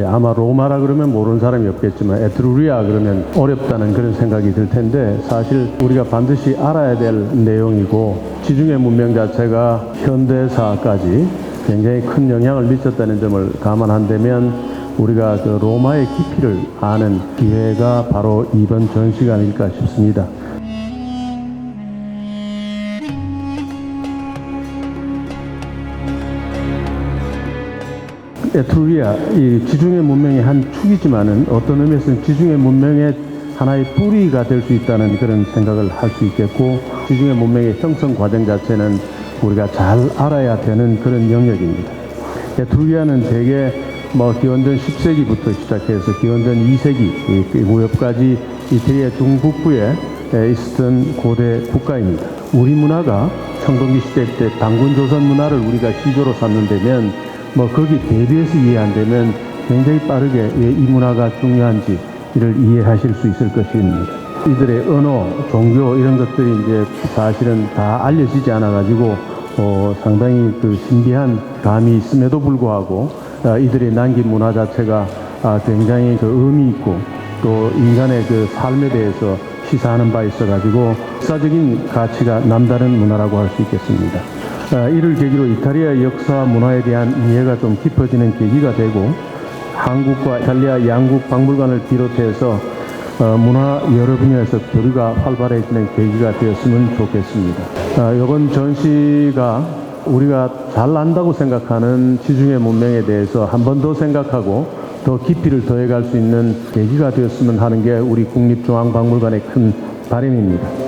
예, 아마 로마라 그러면 모르는 사람이 없겠지만 에트루리아 그러면 어렵다는 그런 생각이 들 텐데 사실 우리가 반드시 알아야 될 내용이고 지중해 문명 자체가 현대사까지 굉장히 큰 영향을 미쳤다는 점을 감안한다면 우리가 그 로마의 깊이를 아는 기회가 바로 이번 전시가 아닐까 싶습니다. 에트루리아 이 지중해 문명의 한 축이지만은 어떤 의미에서는 지중해 문명의 하나의 뿌리가 될 수 있다는 그런 생각을 할 수 있겠고 지중해 문명의 형성 과정 자체는 우리가 잘 알아야 되는 그런 영역입니다. 에트루리아는 대개 뭐 기원전 10세기부터 시작해서 기원전 2세기 이- 이 무렵까지 이태리의 중북부에 에, 있었던 고대 국가입니다. 우리 문화가 청동기 시대 때 당군 조선 문화를 우리가 시조로 삼는다면 뭐 거기 대비해서 이해한다면 굉장히 빠르게 왜 이 문화가 중요한지 이를 이해하실 수 있을 것입니다. 이들의 언어, 종교 이런 것들이 이제 사실은 다 알려지지 않아 가지고 어, 상당히 그 신비한 감이 있음에도 불구하고 아, 이들의 남긴 문화 자체가 아, 굉장히 그 의미 있고 또 인간의 그 삶에 대해서 시사하는 바 있어 가지고 역사적인 가치가 남다른 문화라고 할 수 있겠습니다. 아, 이를 계기로 이탈리아 역사 문화에 대한 이해가 좀 깊어지는 계기가 되고 한국과 이탈리아 양국 박물관을 비롯해서 어, 문화 여러 분야에서 교류가 활발해지는 계기가 되었으면 좋겠습니다. 아, 이번 전시가 우리가 잘 안다고 생각하는 지중해 문명에 대해서 한 번 더 생각하고 더 깊이를 더해갈 수 있는 계기가 되었으면 하는 게 우리 국립중앙박물관의 큰 바람입니다.